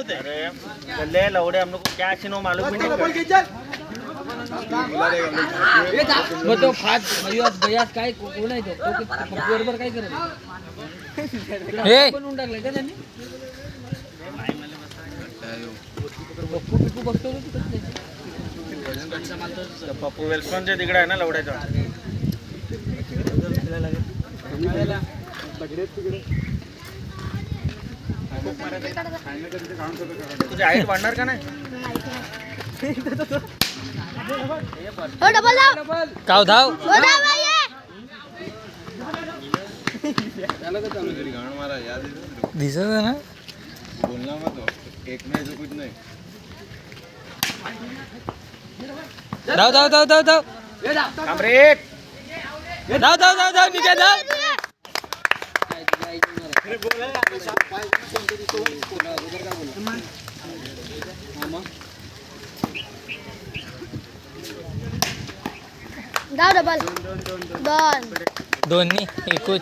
अरे लवड़े हम लोग को क्या सीनो मालूम भी नहीं मग तो फाट गयास काय को- कोण आहे तो? बरोबर काय करत हे! पण टाकलाय का त्यांनी? बक्कू पिकू बघतो का तिकडे? पप्पू आहे ना लवड्याचा. तुझी हाईट वाढणार का नाही? हो डबल धाव काव धाव. हो धाव. दिसत आहे ना? धाव धाव धाव धाव धाव. थांब रे. धाव धाव धाव धाव निघा धाव. डबल दोन दोन्ही एकूच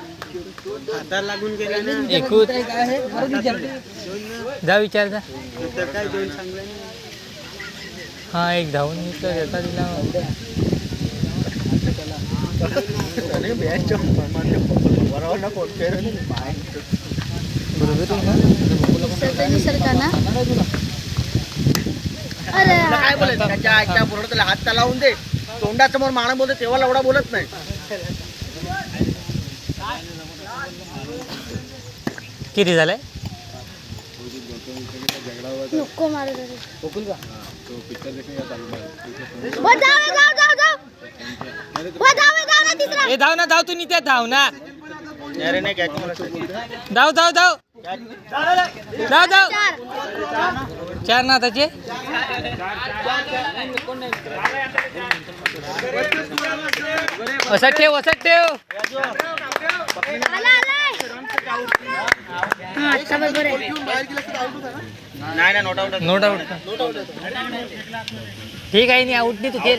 हाताला लागून गेले ना एकूच जा विचार जा तर काय दोन चांगले हा एक धावून घेतलं त्याचा दिला बरोबर ना कोण निसर्गाना अरे काय बोलत त्याच्या आईच्या बोरडतला हात त्याला लावून दे. तोंडासमोर माणूस बोलतो तेव्हा लवडा बोलत नाही. किती झालंय नको धाव ना धाव तू नित्या धाव ना. अरे नाही धाव धाव धाव जाऊ चार ना त्याचे वसत ठेव वसत ठेव. नोट आउट ठीक आहे नाही आउट नाही तू खेळ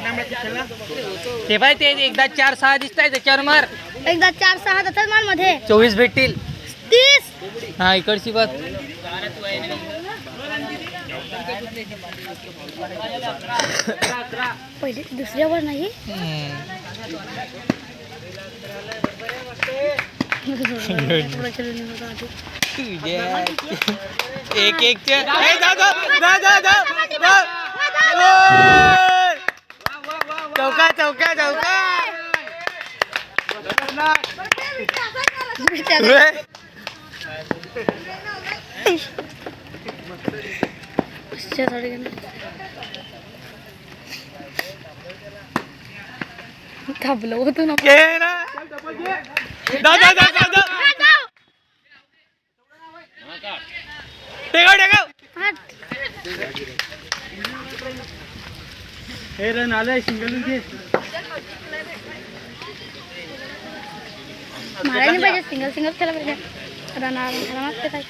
ते पाहिजे एकदा चार सहा दिसताय त्याच्यावर मार. एकदा चार सहा तसंच मारमध्ये. चोवीस भेटतील. हा इकडची बात पहिले दुसऱ्यावर नाही. एक एक चौका चौका चौका थांबलो होतो ना सिंगल सिंगल सिंगल खेळा पाहिजे. रनार रनात काय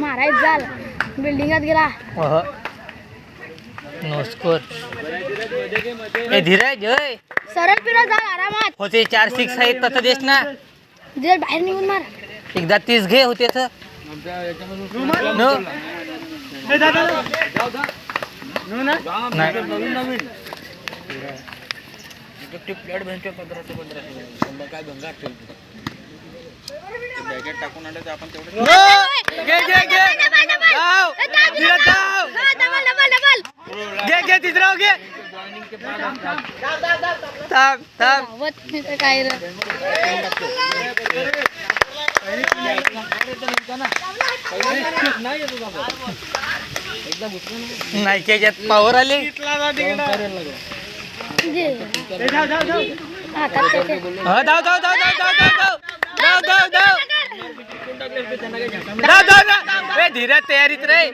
मारायच जाल बिल्डिंगात गेला. अह. नो स्कोर ए धीरज ओय सरळ पिरा जाल आरामात. होते चार सिक्स आहेत तसं देश ना. जर बाहेर निघून मार. एकदा तीस घे होते तर. नो. प्लेट बनतो पंधराशे पंधराशे. संध्याकाळ गंगा बॅगेट टाकून आलं तर आपण तेवढं घे घे तिसरा घे थांब थांब. काय नाही. नाही त्याच्यात पावर आले. जे. हा धाव धाव धाव धाव धाव धाव धाव धाव धाव धाव धाव धाव ए तयारीत रे.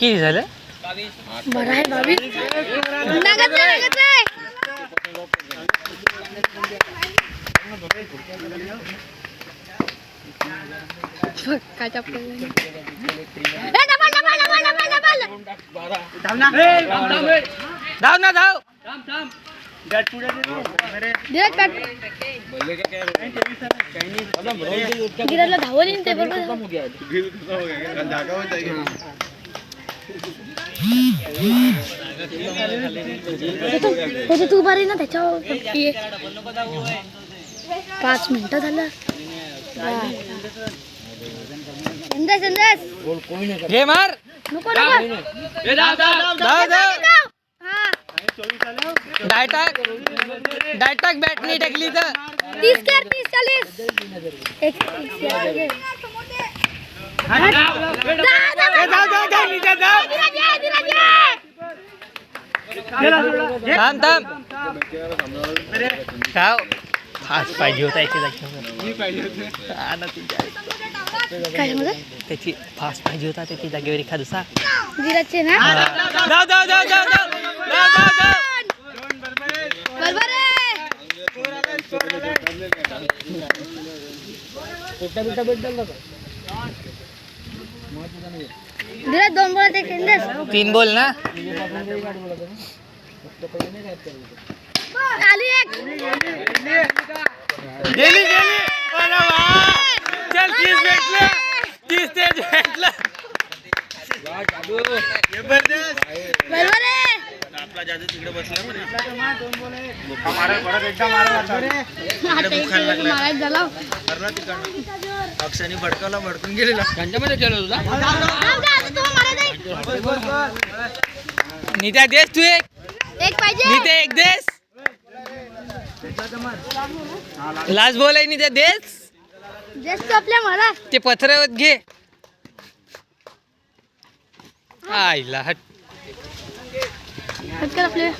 किती झालं? धाव ना धाव धावली ते बरोबर तू बरे ना त्याच्यावर पाच मिनटं झालं. संदेश बॅट नाही टाकली तर. तीस तीस थांब थांब. थांब. आज पाहिजे होता एके जागेवर त्याची फास्ट पाहिजे होता त्याची जागेवर एखादसा दोन बोल तीन बोल ना. आली एक. गेली गेली. वा. चल तीस भेटलं. तीस तेच भेटलं. बरोबर आहे. आता एक सगळं मारायचं झालं. अक्षाने भडकावला भडकून गेलेला. त्यांच्यामध्ये केलं तुझा? जाऊ दे, आता तुम्हाला मारायचं आहे. नित्या देस तू एक. एक पाहिजे. नित्या एक देस. लास्ट बोल आहे नित्या देस? आपल्या मला. ते पत्र घे. आईला हट. आपले.